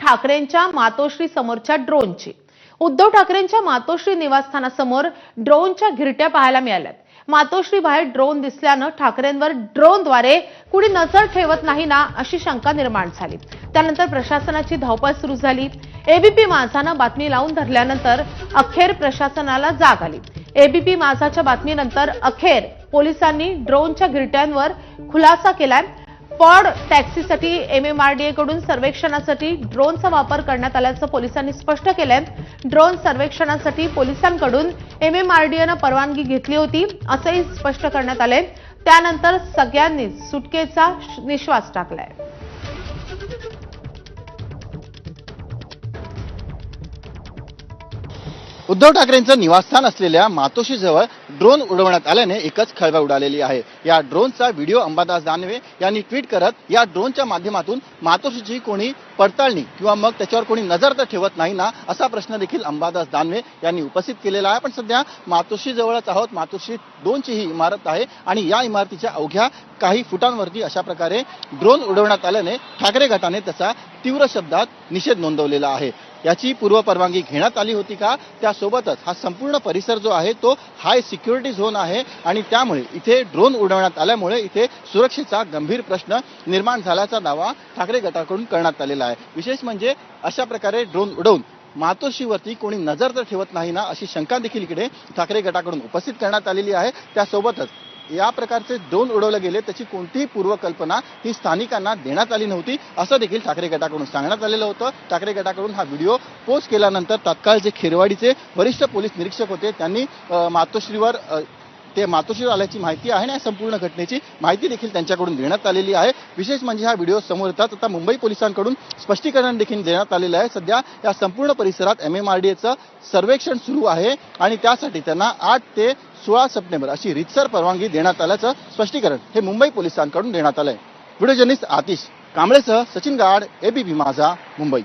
ठाकरेंच्या मातोश्री समोरच्या ड्रोनची. उद्धव ठाकरेंच्या मातोश्री निवासस्थानासमोर ड्रोनच्या घिरट्या पाहायला मिळाल्यात. मातोश्री बाहेर ड्रोन दिसल्यानं ठाकरेंवर ड्रोनद्वारे कुणी नजर ठेवत नाही ना अशी शंका निर्माण झाली. त्यानंतर प्रशासनाची धावपळ सुरू झाली. एबीपी माझानं बातमी लावून धरल्यानंतर अखेर प्रशासनाला जाग आली. एबीपी माझाच्या बातमीनंतर अखेर पोलिसांनी ड्रोनच्या गिरट्यांवर खुलासा केलाय. पॉड टॅक्सीसाठी एमएमआरडीएकडून सर्वेक्षणासाठी ड्रोनचा वापर करण्यात आल्याचं पोलिसांनी स्पष्ट केलंय. ड्रोन सर्वेक्षणासाठी पोलिसांकडून एमएमआरडीएनं परवानगी घेतली होती असंही स्पष्ट करण्यात आलंय. त्यानंतर सगळ्यांनीच सुटकेचा निश्वास टाकलाय. उद्धव ठाकरेंचं निवासस्थान असलेल्या मातोशीजवळ ड्रोन उडवण्यात आल्याने एकच खळबळ उडालेली आहे. या ड्रोनचा व्हिडिओ अंबादास दानवे यांनी ट्विट करत या ड्रोनच्या माध्यमातून मातोशीची कोणी पडताळणी किंवा मग त्याच्यावर कोणी नजर तर ठेवत नाही ना असा प्रश्न देखील अंबादास दानवे यांनी उपस्थित केलेला आहे. पण सध्या मातोशीजवळच आहोत. मातोश्री दोनची ही इमारत आहे आणि या इमारतीच्या अवघ्या काही फुटांवरती अशा प्रकारे ड्रोन उडवण्यात आल्याने ठाकरे गटाने त्याचा तीव्र शब्दात निषेध नोंदवलेला आहे. याची पूर्व परवानगी घेण्यात आली होती का? त्यासोबतच हा संपूर्ण परिसर जो आहे तो हाय सिक्युरिटी झोन आहे आणि त्यामुळे इथे ड्रोन उडवण्यात आल्यामुळे इथे सुरक्षेचा गंभीर प्रश्न निर्माण झाल्याचा दावा ठाकरे गटाकडून करण्यात आलेला आहे. विशेष म्हणजे अशा प्रकारे ड्रोन उडवून मातोश्रीवरती कोणी नजर तर ठेवत नाही ना अशी शंका देखील इकडे ठाकरे गटाकडून उपस्थित करण्यात आलेली आहे. त्यासोबतच या प्रकारचे ड्रोन उडवले गेले त्याची कोणतीही पूर्वकल्पना ही स्थानिकांना देण्यात आली नव्हती. असं देखील ठाकरे गटाकडून सांगण्यात आलेलं होतं. ठाकरे गटाकडून हा व्हिडिओ पोस्ट केल्यानंतर तत्काळ जे खेरवाडीचे वरिष्ठ पोलीस निरीक्षक होते त्यांनी मातोश्रीवर ते मातोश्रीवर आल्याची माहिती आहे आणि या संपूर्ण घटनेची माहिती देखील त्यांच्याकडून देण्यात आलेली आहे. विशेष म्हणजे हा व्हिडिओ समोर येतात. आता मुंबई पोलिसांकडून स्पष्टीकरण देखील देण्यात आलेलं आहे. सध्या या संपूर्ण परिसरात एम एम आर डी एचं सर्वेक्षण सुरू आहे आणि त्यासाठी त्यांना आठ ते सोळा सप्टेंबर अशी रितसर परवानगी देण्यात आल्याचं स्पष्टीकरण हे मुंबई पोलिसांकडून देण्यात आलंय. व्हिडिओ जर्नलिस्ट आतिश कांबळेसह सचिन गाड एबीपी माझा मुंबई.